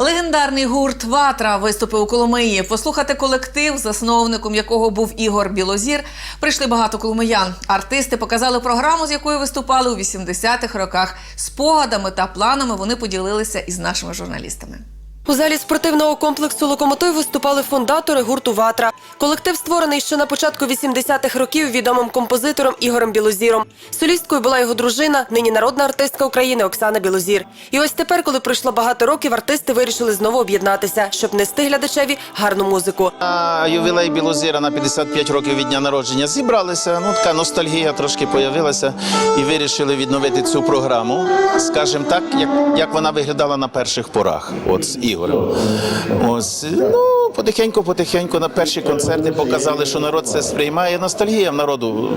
Легендарний гурт Ватра виступив у Коломиї. Послухати колектив, засновником якого був Ігор Білозір. Прийшли багато коломиян. Артисти показали програму, з якою виступали у 80-х роках. Спогадами та планами вони поділилися із нашими журналістами. У залі спортивного комплексу Локомотив виступали фундатори гурту Ватра. Колектив створений ще на початку 80-х років відомим композитором Ігорем Білозіром. Солісткою була його дружина, нині народна артистка України Оксана Білозір. І ось тепер, коли пройшло багато років, артисти вирішили знову об'єднатися, щоб нести глядачеві гарну музику. На ювілей Білозіра на 55 років від дня народження зібралися. Ну така ностальгія трошки появилася і вирішили відновити цю програму. Скажімо так, як, як вона виглядала на перших порах. От з Ігорем. Ось ну потихеньку, потихеньку на перші концерти показали, що народ це сприймає. Ностальгія народу.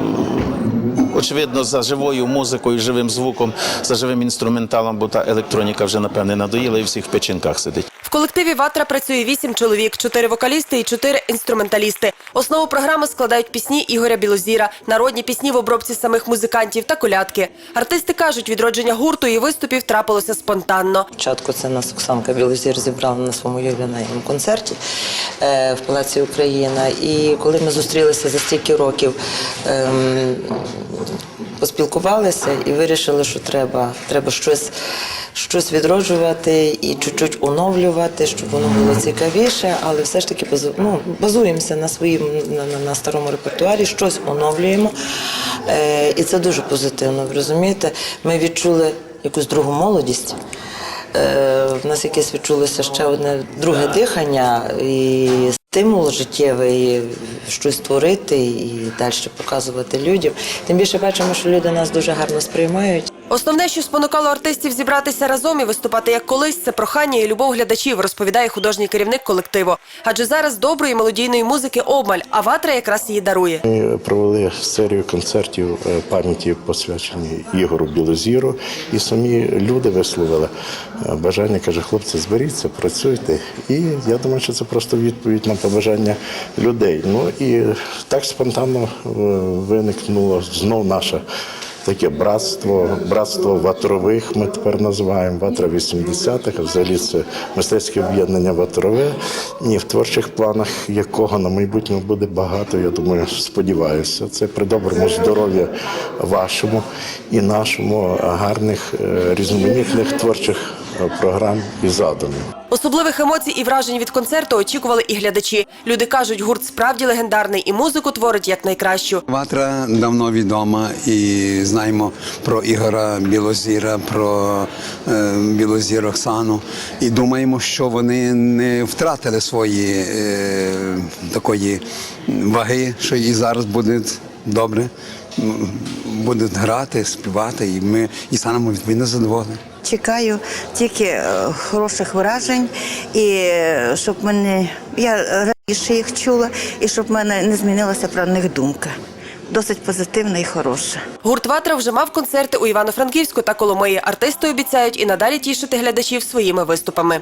Очевидно, за живою музикою, живим звуком, за живим інструменталом, бо та електроніка вже напевне надоїла і всіх в печінках сидить. Колективі Ватра працює вісім чоловік, чотири вокалісти і чотири інструменталісти. Основу програми складають пісні Ігоря Білозіра, народні пісні в обробці самих музикантів та колядки. Артисти кажуть, відродження гурту і виступів трапилося спонтанно. Спочатку це нас Оксанка Білозір зібрала на своєму ювілейному концерті е, в Палаці Україна. І коли ми зустрілися за стільки років, ем, поспілкувалися і вирішили, що треба, треба щось, щось відроджувати і чуть-чуть оновлювати, щоб воно було цікавіше, але все ж таки ну, базуємося на своїм на, на, на старому репертуарі, щось оновлюємо. Е, і це дуже позитивно. Ви розумієте? Ми відчули якусь другу молодість. Е, в нас якесь відчулося ще одне друге дихання і стимул життєвий щось творити і далі показувати людям. Тим більше бачимо, що люди нас дуже гарно сприймають. Основне, що спонукало артистів зібратися разом і виступати як колись, це прохання і любов глядачів, розповідає художній керівник колективу. Адже зараз доброї мелодійної музики обмаль, а ватра якраз її дарує. Ми провели серію концертів е, пам'яті посвячені Ігору Білозіру, і самі люди висловили е, бажання, каже, хлопці, зберіться, працюйте. І я думаю, що це просто відповідь на побажання людей. Ну і так спонтанно е, виникнуло знов наша. Таке братство, братство ватрових ми тепер називаємо ватра 80-х, а взагалі це мистецьке об'єднання ватрове. І в творчих планах якого на майбутнє буде багато, я думаю, сподіваюся. Це при доброму здоров'я вашому і нашому гарних е, різноманітних творчих програм і задумів. Особливих емоцій і вражень від концерту очікували і глядачі. Люди кажуть, гурт справді легендарний і музику творить як найкращу. Ватра давно відома і знаємо про Ігора Білозіра, про е, Білозір Оксану. І думаємо, що вони не втратили свої е, такої ваги, що і зараз будуть добре, будуть грати, співати, і ми і станемо відповідно задоволені. Чекаю тільки е, хороших вражень, і е, щоб мене я раніше їх чула, і щоб в мене не змінилася про них думка. Досить позитивна і хороша. Гурт Ватра вже мав концерти у Івано-Франківську та Коломиї. Артисти обіцяють і надалі тішити глядачів своїми виступами.